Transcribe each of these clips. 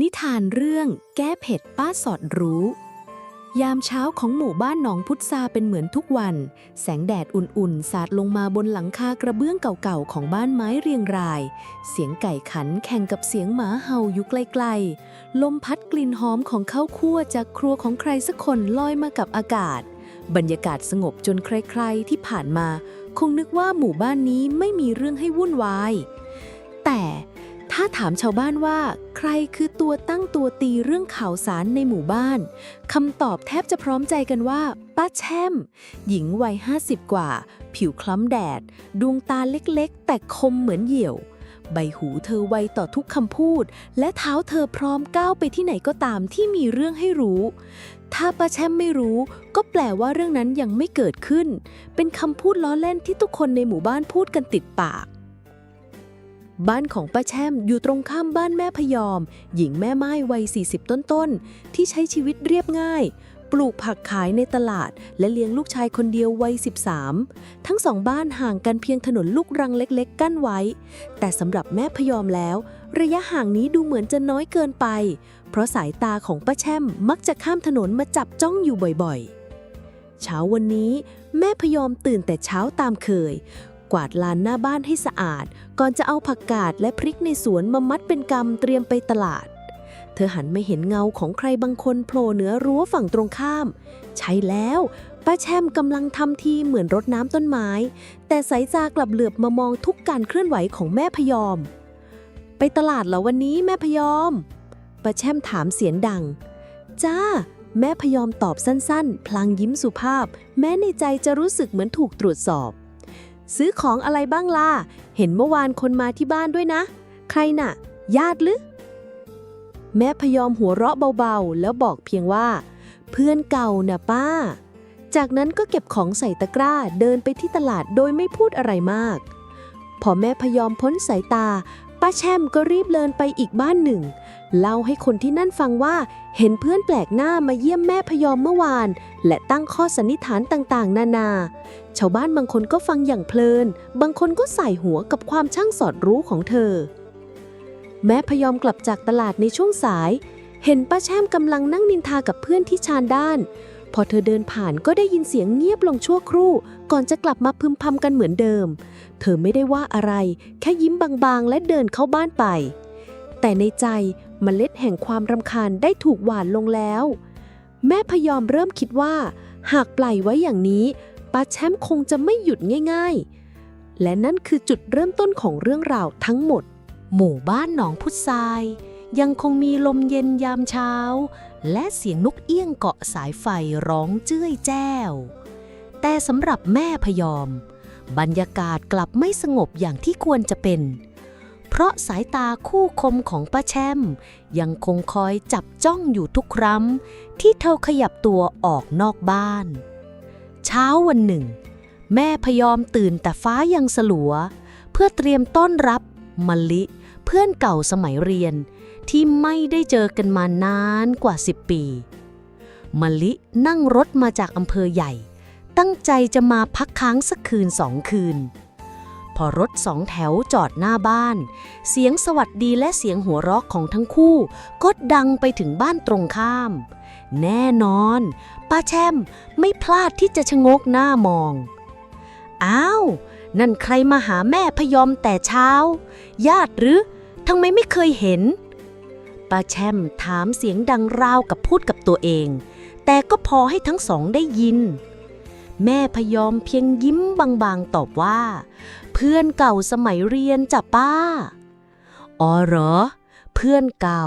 นิทานเรื่องแก้เผ็ดป้าสอดรู้ ยามเช้าของหมู่บ้านหนองพุทธาเป็นเหมือนทุกวัน แสงแดดอุ่นๆ สาดลงมาบนหลังคากระเบื้องเก่าๆ ของบ้านไม้เรียงราย เสียงไก่ขันแข่งกับเสียงหมาเห่าอยู่ไกลๆ ลมพัดกลิ่นหอมของข้าวคั่วจากครัวของใครสักคนลอยมากับอากาศ บรรยากาศสงบจนใครๆ ที่ผ่านมา คงนึกว่าหมู่บ้านนี้ไม่มีเรื่องให้วุ่นวาย แต่ ถ้าถามชาวบ้านว่า ใครคือตัวตั้งตัวตีเรื่องข่าวสารในหมู่บ้านคำตอบแทบจะพร้อมใจกันว่า ป้าแช่ม หญิงวัย 50 กว่า ผิวคล้ำแดด ดวงตาเล็กๆ แต่คมเหมือนเหยี่ยว ใบหูเธอไวต่อทุกคำพูด และเท้าเธอพร้อมก้าวไปที่ไหนก็ตามที่มีเรื่องให้รู้ ถ้าป้าแช่มไม่รู้ ก็แปลว่าเรื่องนั้นยังไม่เกิดขึ้น เป็นคำพูดล้อเล่นที่ทุกคนในหมู่บ้านพูดกันติดปาก บ้านของป้าแช่มอยู่ตรงข้ามบ้านแม่พยอม หญิงแม่ไม้วัย 40 ต้นๆ ที่ใช้ชีวิตเรียบง่าย ปลูกผักขายในตลาด และเลี้ยงลูกชายคนเดียววัย 13 ทั้งสองบ้านห่างกันเพียงถนนลูกรังเล็กๆ กั้นไว้ แต่สำหรับแม่พยอมแล้ว ระยะห่างนี้ดูเหมือนจะน้อยเกินไป เพราะสายตาของป้าแช่มมักจะข้ามถนนมาจับจ้องอยู่บ่อยๆ เช้าวันนี้ แม่พยอมตื่นแต่เช้าตามเคย กวาดลานหน้าบ้านให้สะอาด ก่อนจะเอาผักกาดและพริกในสวนมามัดเป็นกำเตรียมไปตลาด เธอหันไม่เห็นเงาของใครบางคนโผล่เหนือรั้วฝั่งตรงข้าม ใช่แล้วป้าแช่มกำลังทำทีเหมือนรดน้ำต้นไม้ แต่สายตากลับเหลือบมามองทุกการเคลื่อนไหวของแม่พยอม ไปตลาดเหรอวันนี้แม่พยอมป้าแช่มถามเสียงดัง จ้า แม่พยอมตอบสั้นๆ พลางยิ้มสุภาพ แม้ในใจจะรู้สึกเหมือนถูกตรวจสอบ ซื้อของอะไรบ้างล่ะ เห็นเมื่อวานคนมาที่บ้านด้วยนะ ใครน่ะ ญาติหรือ แม่พยอมหัวเราะเบาๆ แล้วบอกเพียงว่า เพื่อนเก่าน่ะป้า จากนั้นก็เก็บของใส่ตะกร้าเดินไปที่ตลาดโดยไม่พูดอะไรมาก พอแม่พยอมพ้นสายตา ป้าแช่มก็รีบเดินไปอีกบ้านหนึ่ง เล่าให้คนที่นั่นฟังว่าเห็นเพื่อนแปลกหน้ามาเยี่ยมแม่พยอมเมื่อวาน และตั้งข้อสันนิษฐานต่างๆ นานา ชาวบ้านบางคนก็ฟังอย่างเพลิน บางคนก็ใส่หัวกับความช่างสอดรู้ของเธอ แม้พยอมกลับจากตลาดในช่วงสาย เห็นป้าแช่มกำลังนั่งนินทากับเพื่อนที่ชานด้าน พอเธอเดินผ่านก็ได้ยินเสียงเงียบลงชั่วครู่ ก่อนจะกลับมาพึมพำกันเหมือนเดิม เธอไม่ได้ว่าอะไร แค่ยิ้มบางๆ และเดินเข้าบ้านไป แต่ในใจมเมล็ดแห่งความรำคาญได้ถูกหว่านลงแล้ว แม่พยอมเริ่มคิดว่า หากปล่อยไว้อย่างนี้ป้าแชมป์คงจะไม่หยุดง่ายๆ และนั่นคือจุดเริ่มต้นของเรื่องราวทั้งหมด หมู่บ้านหนองพุทราย ยังคงมีลมเย็นยามเช้า และเสียงนกเอี้ยงเกาะสายไฟร้องเจ้ยแจ้ว แต่สำหรับแม่พยอม บรรยากาศกลับไม่สงบอย่างที่ควรจะเป็น เพราะสายตาคู่คมของป้าแช่มยังคงคอยจับจ้องอยู่ทุกครั้งที่เธอขยับตัวออกนอกบ้าน เช้าวันหนึ่ง แม่พยอมตื่นแต่ฟ้ายังสลัว เพื่อเตรียมต้อนรับมะลิ เพื่อนเก่าสมัยเรียน ที่ไม่ได้เจอกันมานานกว่า 10 ปีมะลินั่งรถมาจากอำเภอใหญ่ ตั้งใจจะมาพักค้างสักคืนสองคืน พอรถสองแถวจอดหน้าบ้าน เสียงสวัสดีและเสียงหัวเราะของทั้งคู่ ก็ดังไปถึงบ้านตรงข้าม แน่นอน ป้าแช่มไม่พลาดที่จะชะงกหน้ามอง อ้าว นั่นใครมาหาแม่พยอมแต่เช้า ญาติหรือทำไมไม่เคยเห็นป้าแช่มถามเสียงดังราวกับพูดกับตัวเอง แต่ก็พอให้ทั้งสองได้ยิน แม่พยอมเพียงยิ้มบางๆ ตอบว่า เพื่อนเก่าสมัยเรียนจ้ะป้า อ๋อเหรอ เพื่อนเก่า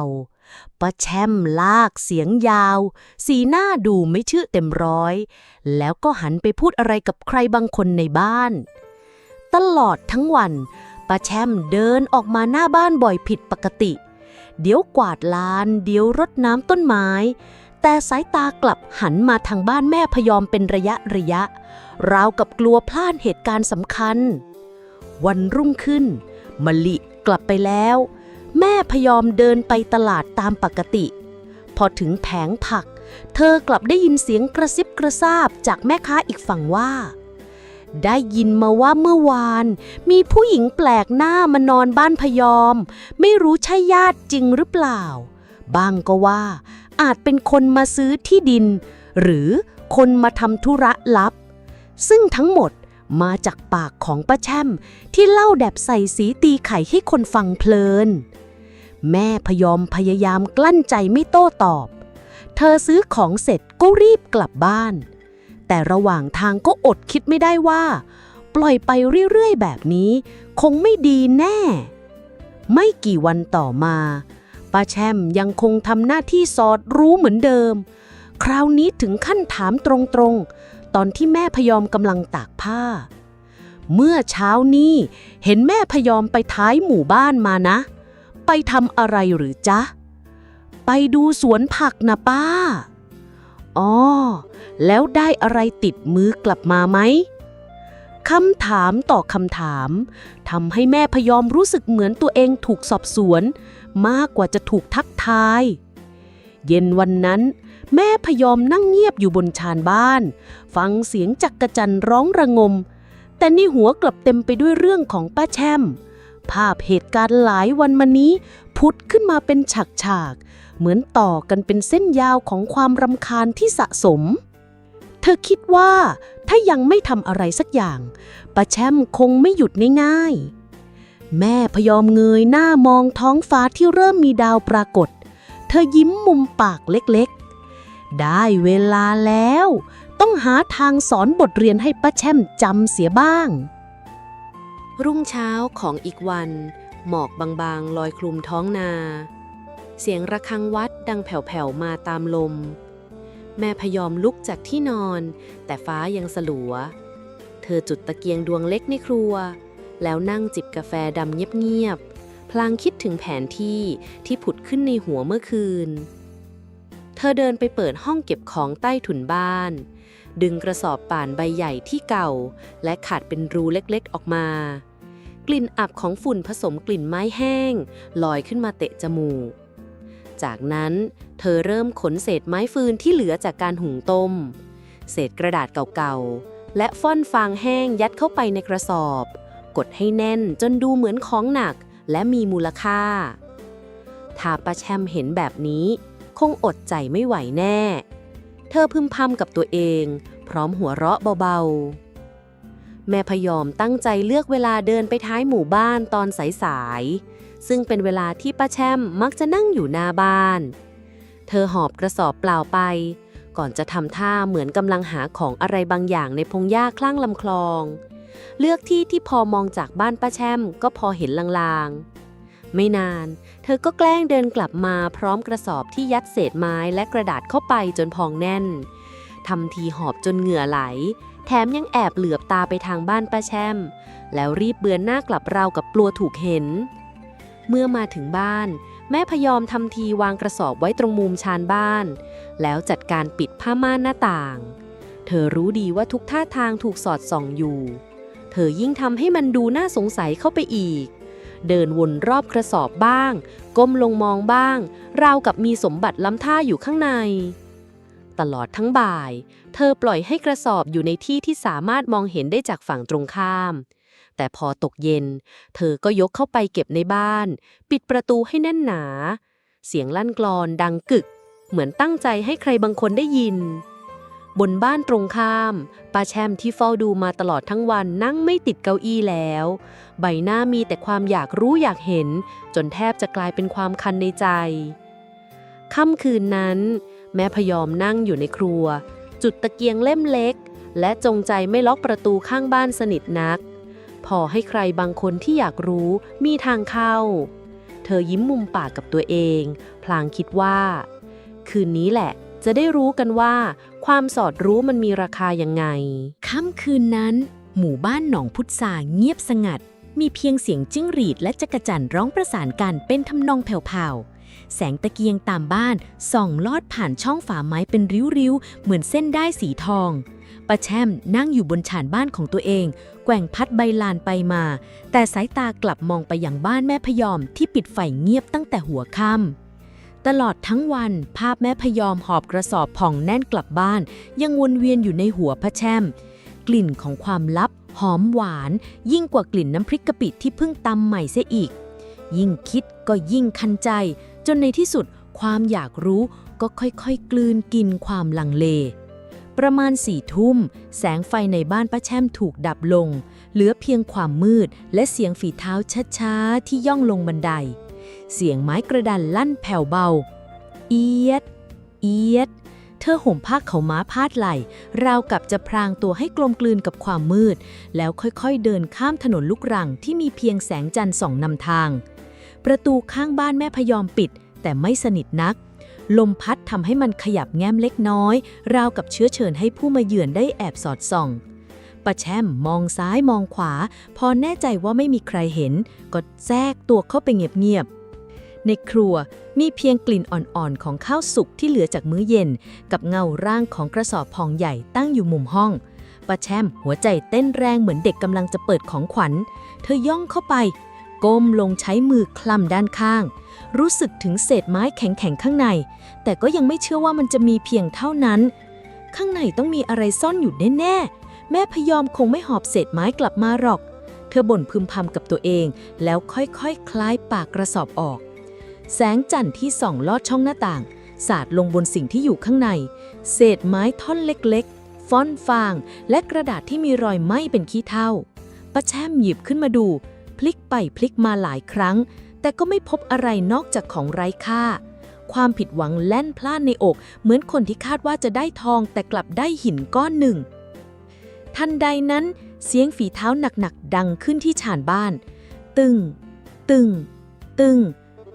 ป้าแช่มลากเสียงยาว สีหน้าดูไม่เชื่อเต็มร้อย แล้วก็หันไปพูดอะไรกับใครบางคนในบ้าน ตลอดทั้งวันป้าแช่มเดินออกมาหน้าบ้านบ่อยผิดปกติ เดี๋ยวกวาดลาน เดี๋ยวรดน้ำต้นไม้ แต่สายตากลับหันมาทางบ้านแม่พยอมเป็นระยะระยะ ราวกับกลัวพลาดเหตุการณ์สำคัญ วันรุ่งขึ้นมะลิกลับไปแล้ว แม่พยอมเดินไปตลาดตามปกติ พอถึงแผงผัก เธอกลับได้ยินเสียงกระซิบกระซาบจากแม่ค้าอีกฝั่งว่า ได้ยินมาว่าเมื่อวาน มีผู้หญิงแปลกหน้ามานอนบ้านพยอม ไม่รู้ใช่ญาติจริงหรือเปล่า บางก็ว่า อาจเป็นคนมาซื้อที่ดิน หรือคนมาทำธุระลับ ซึ่งทั้งหมดมาจากปากของป้าแช่ม ที่เล่าแดบใส่สีตีไข่ให้คนฟังเพลิน แม่พยอมพยายามกลั้นใจไม่โต้ตอบ เธอซื้อของเสร็จก็รีบกลับบ้าน แต่ระหว่างทางก็อดคิดไม่ได้ว่า ปล่อยไปเรื่อยๆแบบนี้ คงไม่ดีแน่ ไม่กี่วันต่อมา ป้าแช่มยังคงทำหน้าที่สอดรู้เหมือนเดิม คราวนี้ถึงขั้นถามตรงๆ ตอนที่แม่พยอมกำลังตากผ้า เมื่อเช้านี้เห็นแม่พยอมไปท้ายหมู่บ้านมานะ ไปทำอะไรหรือจ๊ะ ไปดูสวนผักนะป้า อ๋อ แล้วได้อะไรติดมือกลับมาไหม คำถามต่อคำถามทำให้แม่พยอมรู้สึกเหมือนตัวเองถูกสอบสวน มากกว่าจะถูกทักทาย เย็นวันนั้น แม่พยอมนั่งเงียบอยู่บนชานบ้าน ฟังเสียงจักกะจันร้องระงม แต่ในหัวกลับเต็มไปด้วยเรื่องของป้าแช่ม ภาพเหตุการณ์หลายวันมานี้ พุดขึ้นมาเป็นฉากๆเหมือนต่อกันเป็นเส้นยาวของความรำคาญที่สะสม เธอคิดว่า ถ้ายังไม่ทำอะไรสักอย่างป้าแช่มคงไม่หยุดง่ายๆ แม่พยอมเงยหน้ามองท้องฟ้าที่เริ่มมีดาวปรากฏ เธอยิ้มมุมปากเล็กๆ ได้เวลาแล้ว ต้องหาทางสอนบทเรียนให้ป้าแช่มจำเสียบ้าง รุ่งเช้าของอีกวัน หมอกบางๆ ลอยคลุมท้องนา เสียงระฆังวัดดังแผ่วๆมาตามลม แม่พยอมลุกจากที่นอน แต่ฟ้ายังสลัว เธอจุดตะเกียงดวงเล็กในครัว แล้วนั่งจิบกาแฟดำเงียบๆ พลางคิดถึงแผนที่ที่ผุดขึ้นในหัวเมื่อคืน เธอเดินไปเปิดห้องเก็บของใต้ถุนบ้าน ดึงกระสอบป่านใบใหญ่ที่เก่า และขาดเป็นรูเล็กๆออกมา กลิ่นอับของฝุ่นผสมกลิ่นไม้แห้ง ลอยขึ้นมาเตะจมูก จากนั้นเธอเริ่มขนเศษไม้ฟืนที่เหลือจากการหุงต้ม เศษกระดาษเก่าๆ และฟ่อนฟางแห้งยัดเข้าไปในกระสอบ กดให้แน่นจนดูเหมือนของหนักและมีมูลค่า ถ้าป้าแชมเห็นแบบนี้ คงอดใจไม่ไหวแน่ เธอพึมพำกับตัวเอง พร้อมหัวเราะเบาๆ แม่พยอมตั้งใจเลือกเวลาเดินไปท้ายหมู่บ้านตอนสายๆ ซึ่งเป็นเวลาที่ป้าแช่มมักจะนั่งอยู่หน้าบ้าน เธอหอบกระสอบเปล่าไป ก่อนจะทำท่าเหมือนกำลังหาของอะไรบางอย่างในพงหญ้าคลั่งลำคลอง เลือกที่ที่พอมองจากบ้านป้าแช่มก็พอเห็นลางๆ ไม่นาน เธอก็แกล้งเดินกลับมาพร้อมกระสอบที่ยัดเศษไม้และกระดาษเข้าไปจนพองแน่นทำทีหอบจนเหงื่อไหล แถมยังแอบเหลือบตาไปทางบ้านป้าแช่ม แล้วรีบเบือนหน้ากลับราวกับกลัวถูกเห็น เมื่อมาถึงบ้าน แม่พยอมทำทีวางกระสอบไว้ตรงมุมชานบ้าน แล้วจัดการปิดผ้าม่านหน้าต่าง เธอรู้ดีว่าทุกท่าทางถูกสอดส่องอยู่ เธอยิ่งทำให้มันดูน่าสงสัยเข้าไปอีก เดินวนรอบกระสอบบ้าง ก้มลงมองบ้าง ราวกับมีสมบัติล้ำท่าอยู่ข้างใน ตลอดทั้งบ่าย เธอปล่อยให้กระสอบอยู่ในที่ที่สามารถมองเห็นได้จากฝั่งตรงข้าม แต่พอตกเย็น เธอก็ยกเข้าไปเก็บในบ้าน ปิดประตูให้แน่นหนา เสียงลั่นกลอนดังกึก เหมือนตั้งใจให้ใครบางคนได้ยิน บนบ้านตรงข้ามป้าแช่มที่เฝ้าดูมาตลอดทั้งวันนั่งไม่ติดเก้าอี้แล้ว ใบหน้ามีแต่ความอยากรู้อยากเห็น จนแทบจะกลายเป็นความคันในใจค่ำคืนนั้น แม่พยอมนั่งอยู่ในครัว จุดตะเกียงเล่มเล็ก และจงใจไม่ล็อกประตูข้างบ้านสนิทนัก พอให้ใครบางคนที่อยากรู้มีทางเข้า เธอยิ้มมุมปากกับตัวเอง พลางคิดว่า คืนนี้แหละ จะได้รู้กันว่า ความสอดรู้มันมีราคายังไง ค่ำคืนนั้น หมู่บ้านหนองพุทราเงียบสงัด มีเพียงเสียงจิ้งหรีดและจักระจั่นร้องประสานกันเป็นทำนองแผ่วๆ แสงตะเกียงตามบ้านส่องลอดผ่านช่องฝาไม้เป็นริ้วๆ เหมือนเส้นได้สีทองป้าแช่มนั่งอยู่บนฉานบ้านของตัวเอง แกว่งพัดใบลานไปมา แต่สายตากลับมองไปอยังบ้านแม่พยอมที่ปิดไฟเงียบตั้งแต่หัวค่ำตลอดทั้งวันภาพแม่พยอมหอบกระสอบผ่องแน่นกลับบ้าน ยังวนเวียนอยู่ในหัวพระแช่ม กลิ่นของความลับ หอมหวาน ยิ่งกว่ากลิ่นน้ำพริกกะปิที่เพิ่งตำใหม่เสียอีก ยิ่งคิดก็ยิ่งคันใจ จนในที่สุดความอยากรู้ก็ค่อยๆ กลืนกินความลังเล ประมาณสี่ทุ่ม แสงไฟในบ้านป้าแช่มถูกดับลง เหลือเพียงความมืดและเสียงฝีเท้าช้าๆ ที่ย่องลงบันได เสียงไม้กระดานลั่นแผ่วเบา เอียด เอียด เธอห่มผ้าเขาม้าพาดไหล่ราวกับจะพรางตัวให้กลมกลืนกับความมืด แล้วค่อยๆเดินข้ามถนนลูกรังที่มีเพียงแสงจันทร์ส่องนำทาง ประตูข้างบ้านแม่พยอมปิด แต่ไม่สนิทนัก ลมพัดทำให้มันขยับแง้มเล็กน้อย ราวกับเชื้อเชิญให้ผู้มาเยือนได้แอบสอดส่องป้าแช่มมองซ้ายมองขวา พอแน่ใจว่าไม่มีใครเห็น ก็แทรกตัวเข้าไปเงียบๆในครัวมีเพียงกลิ่นอ่อนๆ ของข้าวสุกที่เหลือจากมื้อเย็น กับเงาร่างของกระสอบพองใหญ่ตั้งอยู่มุมห้องป้าแช่มหัวใจเต้นแรงเหมือนเด็กกำลังจะเปิดของขวัญ เธอย่องเข้าไป ก้มลงใช้มือคลำด้านข้าง รู้สึกถึงเศษไม้แข็งๆข้างใน แต่ก็ยังไม่เชื่อว่ามันจะมีเพียงเท่านั้น ข้างในต้องมีอะไรซ่อนอยู่แน่ๆ แม่พยอมคงไม่หอบเศษไม้กลับมาหรอก เธอบ่นพึมพำกับตัวเอง แล้วค่อยๆคคล้ายปากกระสอบออก แสงจันทร์ที่ส่องลอดช่องหน้าต่าง สาดลงบนสิ่งที่อยู่ข้างใน เศษไม้ท่อนเล็กๆ ฟ้อนฟาง และกระดาษที่มีรอยไหม้เป็นขี้เถ้าป้าแช่มหยิบขึ้นมาดู ลิกไปพลิกมาหลายครั้ง แต่ก็ไม่พบอะไรนอกจากของไร้ค่า ความผิดหวังแล่นพล่านในอก เหมือนคนที่คาดว่าจะได้ทองแต่กลับได้หินก้อนหนึ่ง ทันใดนั้นเสียงฝีเท้าหนักๆดังขึ้นที่ชานบ้าน ตึง ตึง ตึง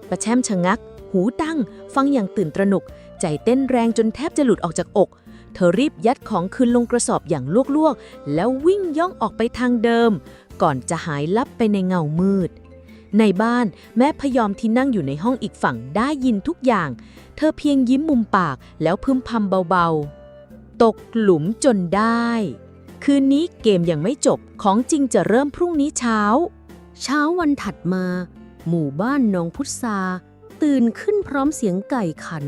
ประแชมชะงัก หูตั้ง ฟังอย่างตื่นตระหนก ใจเต้นแรงจนแทบจะหลุดออกจากอก เธอรีบยัดของคืนลงกระสอบอย่างลวกๆ แล้ววิ่งย่องออกไปทางเดิม ก่อนจะหายลับไปในเงามืด ในบ้านแม่พยอมที่นั่งอยู่ในห้องอีกฝั่งได้ยินทุกอย่าง เธอเพียงยิ้มมุมปากแล้วพึมพำเบาๆ ตกหลุมจนได้ คืนนี้เกมยังไม่จบของจริงจะเริ่มพรุ่งนี้เช้า เช้าวันถัดมา หมู่บ้านหนองพุทราตื่นขึ้นพร้อมเสียงไก่ขัน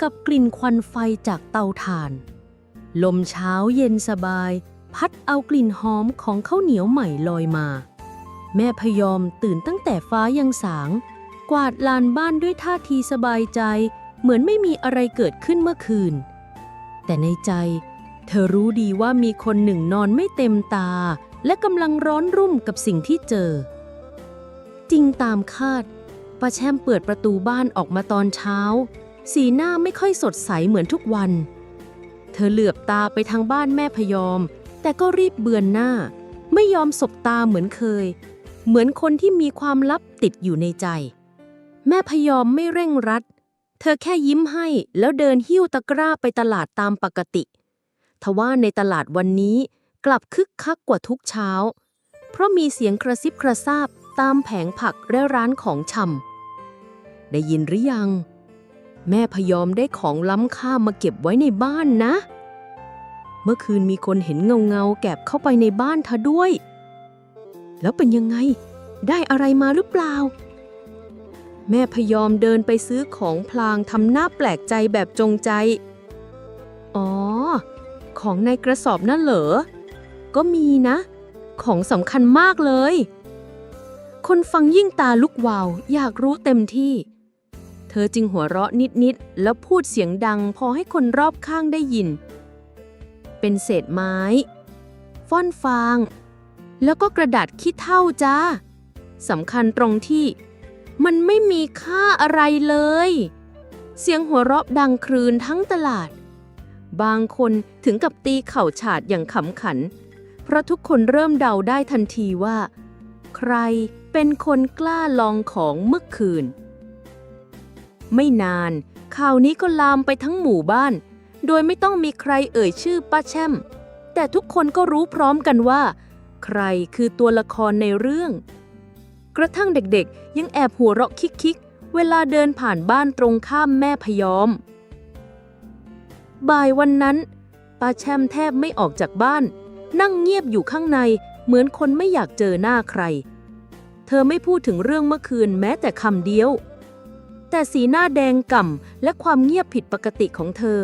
กับกลิ่นควันไฟจากเตาถ่าน ลมเช้าเย็นสบาย พัดเอากลิ่นหอมของข้าวเหนียวใหม่ลอยมา แม่พยอมตื่นตั้งแต่ฟ้ายังสาง กวาดลานบ้านด้วยท่าทีสบายใจ เหมือนไม่มีอะไรเกิดขึ้นเมื่อคืน แต่ในใจ เธอรู้ดีว่ามีคนหนึ่งนอนไม่เต็มตา และกำลังร้อนรุ่มกับสิ่งที่เจอ จริงตามคาดป้าแช่มเปิดประตูบ้านออกมาตอนเช้า สีหน้าไม่ค่อยสดใสเหมือนทุกวัน เธอเหลือบตาไปทางบ้านแม่พยอม แต่ก็รีบเบือนหน้า ไม่ยอมสบตาเหมือนเคย เหมือนคนที่มีความลับติดอยู่ในใจ แม่พยอมไม่เร่งรัด เธอแค่ยิ้มให้แล้วเดินหิ้วตะกร้าไปตลาดตามปกติทว่าในตลาดวันนี้กลับคึกคักกว่าทุกเช้า เพราะมีเสียงกระซิบกระซาบตามแผงผักและร้านของชำได้ยินหรือยัง แม่พยอมได้ของล้ำค่ามาเก็บไว้ในบ้านนะ เมื่อคืนมีคนเห็นเงาเงาแกบเข้าไปในบ้านเธอด้วย แล้วเป็นยังไง ได้อะไรมาหรือเปล่า แม่พยอมเดินไปซื้อของพลางทำหน้าแปลกใจแบบจงใจ อ๋อ ของในกระสอบนั่นเหรอ ก็มีนะ ของสำคัญมากเลย คนฟังยิ่งตาลุกวาวอยากรู้เต็มที่ เธอจึงหัวเราะนิดๆแล้วพูดเสียงดังพอให้คนรอบข้างได้ยิน เป็นเศษไม้ ฟ่อนฟาง แล้วก็กระดาษขี้เท่าจ้าสำคัญตรงที่ มันไม่มีค่าอะไรเลย เสียงหัวเราะดังครืนทั้งตลาด บางคนถึงกับตีเข่าฉาดอย่างขำขัน เพราะทุกคนเริ่มเดาได้ทันทีว่า ใครเป็นคนกล้าลองของเมื่อคืน ไม่นานข่าวนี้ก็ลามไปทั้งหมู่บ้าน โดยไม่ต้องมีใครเอ่ยชื่อป้าแช่ม แต่ทุกคนก็รู้พร้อมกันว่า ใครคือตัวละครในเรื่อง กระทั่งเด็กๆ ยังแอบหัวเราะคิกๆ เวลาเดินผ่านบ้านตรงข้ามแม่พยอม บ่ายวันนั้นป้าแช่มแทบไม่ออกจากบ้าน นั่งเงียบอยู่ข้างในเหมือนคนไม่อยากเจอหน้าใคร เธอไม่พูดถึงเรื่องเมื่อคืนแม้แต่คำเดียว แต่สีหน้าแดงก่ำและความเงียบผิดปกติของเธอ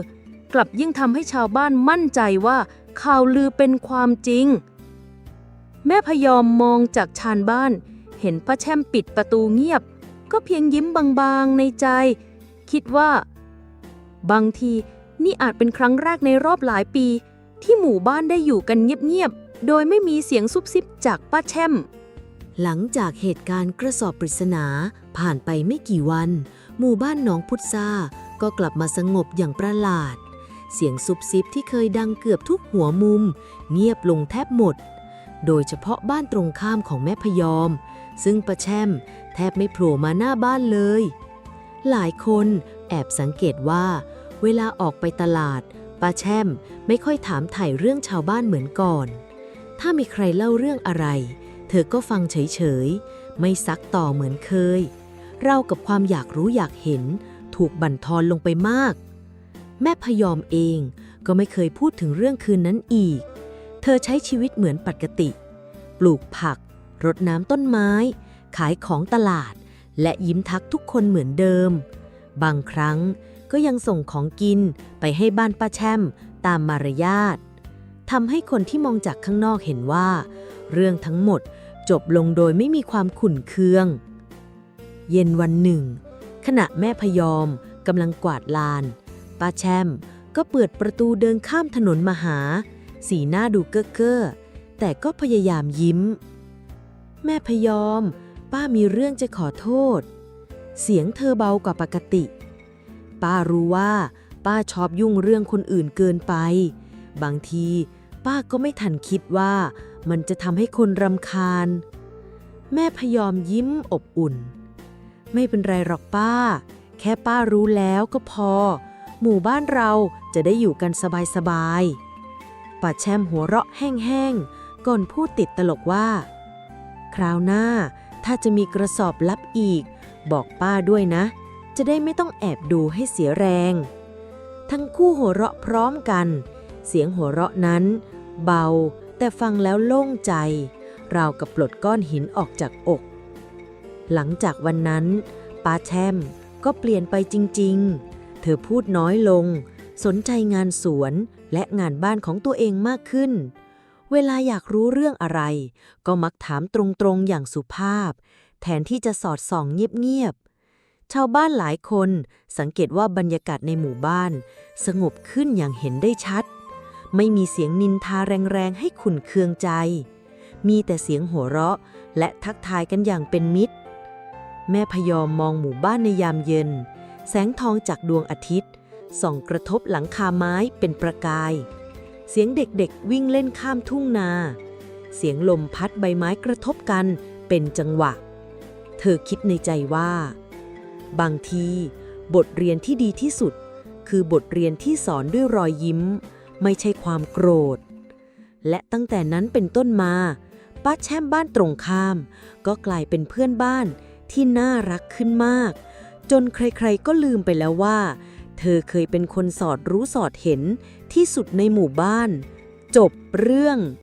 กลับยิ่งทำให้ชาวบ้านมั่นใจว่าข่าวลือเป็นความจริง แม่พยอมมองจากชานบ้าน เห็นป้าแช่มปิดประตูเงียบ ก็เพียงยิ้มบางๆในใจ คิดว่า บางทีนี่อาจเป็นครั้งแรกในรอบหลายปี ที่หมู่บ้านได้อยู่กันเงียบๆ โดยไม่มีเสียงซุบซิบจากป้าแช่ม หลังจากเหตุการณ์กระสอบปริศนาผ่านไปไม่กี่วัน หมู่บ้านหนองพุทธาก็กลับมาสงบอย่างประหลาด เสียงซุบซิบที่เคยดังเกือบทุกหัวมุม เงียบลงแทบหมด โดยเฉพาะบ้านตรงข้ามของแม่พยอม ซึ่งประแช่มแทบไม่โผล่มาหน้าบ้านเลย หลายคนแอบสังเกตว่า เวลาออกไปตลาดป้าแช่มไม่ค่อยถามไถ่เรื่องชาวบ้านเหมือนก่อน ถ้ามีใครเล่าเรื่องอะไร เธอก็ฟังเฉยๆ ไม่ซักต่อเหมือนเคย เรากับความอยากรู้อยากเห็น ถูกบั่นทอนลงไปมาก แม่พยอมเองก็ไม่เคยพูดถึงเรื่องคืนนั้นอีก เธอใช้ชีวิตเหมือนปกติ ปลูกผัก รดน้ำต้นไม้ ขายของตลาด และยิ้มทักทุกคนเหมือนเดิม บางครั้งก็ยังส่งของกินไปให้บ้านป้าแช่มตามมารยาททำให้คนที่มองจากข้างนอกเห็นว่า เรื่องทั้งหมดจบลงโดยไม่มีความขุ่นเคือง เย็นวันหนึ่ง ขณะแม่พยอมกำลังกวาดลาน ป้าแช่มก็เปิดประตูเดินข้ามถนนมาหา สีหน้าดูเก้อเก้อแต่ก็พยายามยิ้ม แม่พยอม ป้ามีเรื่องจะขอโทษ เสียงเธอเบากว่าปกติ ป้ารู้ว่า ป้าชอบยุ่งเรื่องคนอื่นเกินไป บางที ป้าก็ไม่ทันคิดว่า มันจะทำให้คนรำคาญ แม่พยอมยิ้มอบอุ่น ไม่เป็นไรหรอกป้า แค่ป้ารู้แล้วก็พอ หมู่บ้านเราจะได้อยู่กันสบายๆป้าแช่มหัวเราะแห้งๆก่อนพูดติดตลกว่า คราวหน้าถ้าจะมีกระสอบลับอีก บอกป้าด้วยนะ จะได้ไม่ต้องแอบดูให้เสียแรง ทั้งคู่หัวเราะพร้อมกัน เสียงหัวเราะนั้น เบาแต่ฟังแล้วโล่งใจ ราวกับปลดก้อนหินออกจากอก หลังจากวันนั้นป้าแช่มก็เปลี่ยนไปจริง ๆ ธอพูดน้อยลง สนใจงานสวนและงานบ้านของตัวเองมากขึ้น เวลาอยากรู้เรื่องอะไร ก็มักถามตรงๆอย่างสุภาพ แทนที่จะสอดส่องเงียบๆ ชาวบ้านหลายคนสังเกตว่าบรรยากาศในหมู่บ้าน สงบขึ้นอย่างเห็นได้ชัด ไม่มีเสียงนินทาแรงๆ ให้ขุนเคืองใจ มีแต่เสียงหัวเราะและทักทายกันอย่างเป็นมิตร แม่พยอมมองหมู่บ้านในยามเย็น แสงทองจากดวงอาทิตย์ ส่องกระทบหลังคาไม้เป็นประกาย เสียงเด็กๆวิ่งเล่นข้ามทุ่งนา เสียงลมพัดใบไม้กระทบกันเป็นจังหวะ เธอคิดในใจว่า บางที บทเรียนที่ดีที่สุด คือบทเรียนที่สอนด้วยรอยยิ้ม ไม่ใช่ความโกรธ และตั้งแต่นั้นเป็นต้นมา ป้าแช่มบ้านตรงข้าม ก็กลายเป็นเพื่อนบ้านที่น่ารักขึ้นมาก จนใครๆก็ลืมไปแล้วว่า เธอเคยเป็นคนสอดรู้สอดเห็นที่สุดในหมู่บ้าน จบเรื่อง